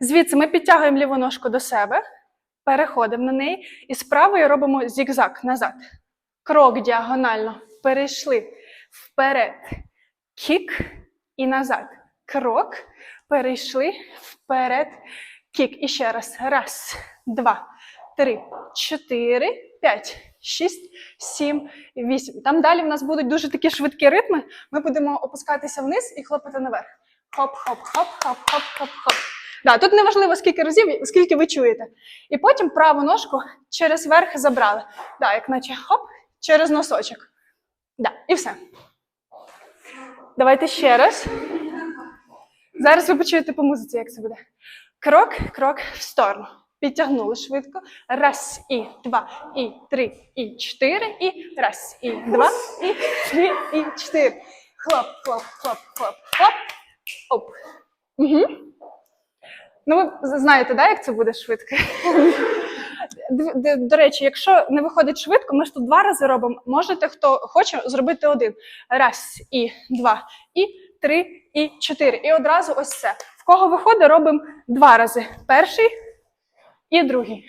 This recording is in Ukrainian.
Звідси ми підтягуємо ліву ножку до себе, переходимо на неї і з правої робимо зігзаг назад. Крок діагонально. Перейшли вперед. Кік і назад. Крок. Перейшли вперед. Кік. І ще раз. Раз, два, три, чотири, п'ять, шість, сім, вісім. Там далі в нас будуть дуже такі швидкі ритми. Ми будемо опускатися вниз і хлопати наверх. Хоп, хоп, Да, тут не важливо, скільки разів, скільки ви чуєте. І потім праву ножку через верх забрали. Да, як наче хоп, через носочок. Да, і все. Давайте ще раз. Зараз ви почуєте по музиці, як це буде. Крок, крок в сторону. Підтягнули швидко. Раз, і два, і три, і чотири, і раз, і два, і три, і чотири. Хлоп, хлоп, хлоп, хлоп, хлоп. Оп. Угу. Ну, ви знаєте, да, як це буде швидко? До речі, якщо не виходить швидко, ми ж тут два рази робимо. Можете, хто хоче, зробити один. Раз, і два, і три, і чотири. І одразу ось це. В кого виходить, робимо два рази. Перший і другий.